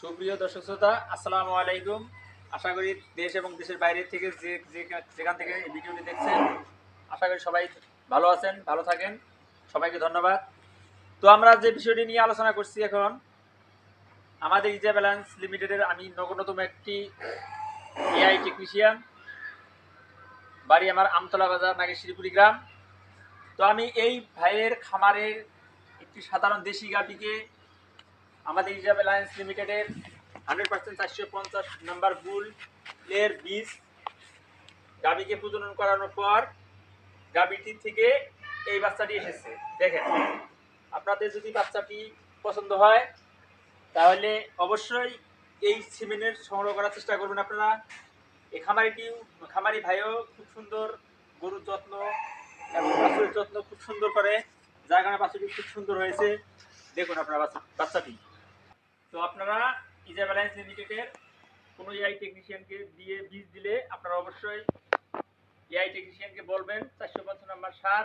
সুপ্রিয় দর্শক শ্রোতা, আসসালামু আলাইকুম। আশা করি দেশ এবং দেশের বাইরে থেকে যে যেখান থেকে এই ভিডিওটি দেখছেন, আশা করি সবাই ভালো আছেন, ভালো থাকেন। সবাইকে ধন্যবাদ। তো আমরা যে বিষয়টি নিয়ে আলোচনা করছি এখন, আমাদের ইজা ব্যালেন্স লিমিটেডের আমি নগণ্যতম একটি এআই টেকনিশিয়ান, বাড়ি আমার আমতলা বাজার, নাগেশ্বরীপুরি গ্রাম। তো আমি এই ভাইয়ের খামারের একটি সাধারণ দেশি গাভিকে আমাদের ইজাব অ্যালায়েন্স লিমিটেডের হান্ড্রেড পার্সেন্ট চারশো পঞ্চাশ নাম্বার বুল এর বীজ গাভীকে প্রজনন করানোর পর গাভীটি থেকে এই বাচ্চাটি এসেছে। দেখেন, আপনাদের যদি বাচ্চাটি পছন্দ হয়, তাহলে অবশ্যই এই সিমেন্টের সংগ্রহ করার চেষ্টা করবেন আপনারা। এই খামারিটিও খামারি ভাইও খুব সুন্দর গরুর যত্ন এবং বাছুরের যত্ন খুব সুন্দর করে। যার কারণে বাচ্চাটি খুব সুন্দর হয়েছে। দেখুন আপনার বাচ্চা- বাচ্চাটি। তো আপনারা ইজা ব্যালেন্স লিমিটেডের কোনো এআই টেকনিশিয়ানকে দিয়ে বীজ দিলে আপনারা অবশ্যই এআই টেকনিশিয়ানকে বলবেন, চারশো পঞ্চাশ নাম্বার সার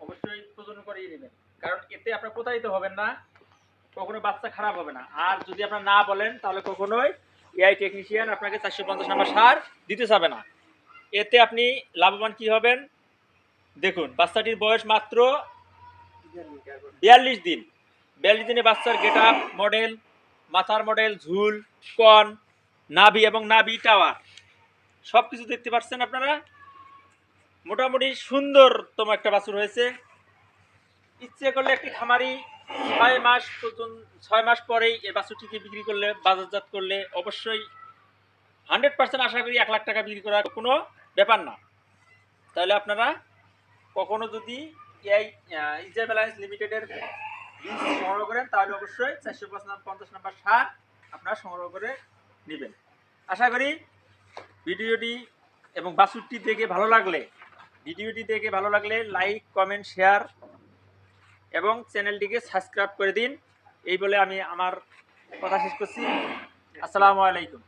অবশ্যই প্রজনন করিয়ে নেবেন। কারণ এতে আপনার প্রতারিত হবেন না, কখনো বাচ্চা খারাপ হবে না। আর যদি আপনার না বলেন, তাহলে কখনোই এআই টেকনিশিয়ান আপনাকে চারশো পঞ্চাশ নাম্বার সার দিতে যাবে না। এতে আপনি লাভবান কি হবেন? দেখুন, বাচ্চাটির বয়স মাত্র বিয়াল্লিশ দিন। বিয়াল্লিশ দিনে বাচ্চার গেট আপ মডেল মাথার মডেল ঝুল, কন, নাভি এবং নাভি টাওয়ার সব কিছু দেখতে পাচ্ছেন আপনারা। মোটামুটি সুন্দরতম একটা বাছুর হয়েছে। ইচ্ছে করলে একটি খামারি ছয় মাস পর্যন্ত ছয় মাস পরেই এই বাছুরটিকে বিক্রি করলে, বাজারজাত করলে অবশ্যই হান্ড্রেড পার্সেন্ট আশা করি এক লাখ টাকা বিক্রি করার কোনো ব্যাপার না। তাহলে আপনারা কখনো যদি এই ইজা লিমিটেডের সংগ্রহ করেন, তাহলে অবশ্যই চারশো পঞ্চাশ নাম্বার সার আপনারা সংগ্রহ করে নেবেন। আশা করি ভিডিওটি এবং বাসুরটি দেখে ভালো লাগলে, ভিডিওটি দেখে ভালো লাগলে লাইক কমেন্ট শেয়ার এবং চ্যানেলটিকে সাবস্ক্রাইব করে দিন। এই বলে আমি আমার কথা শেষ করছি। আসসালামু আলাইকুম।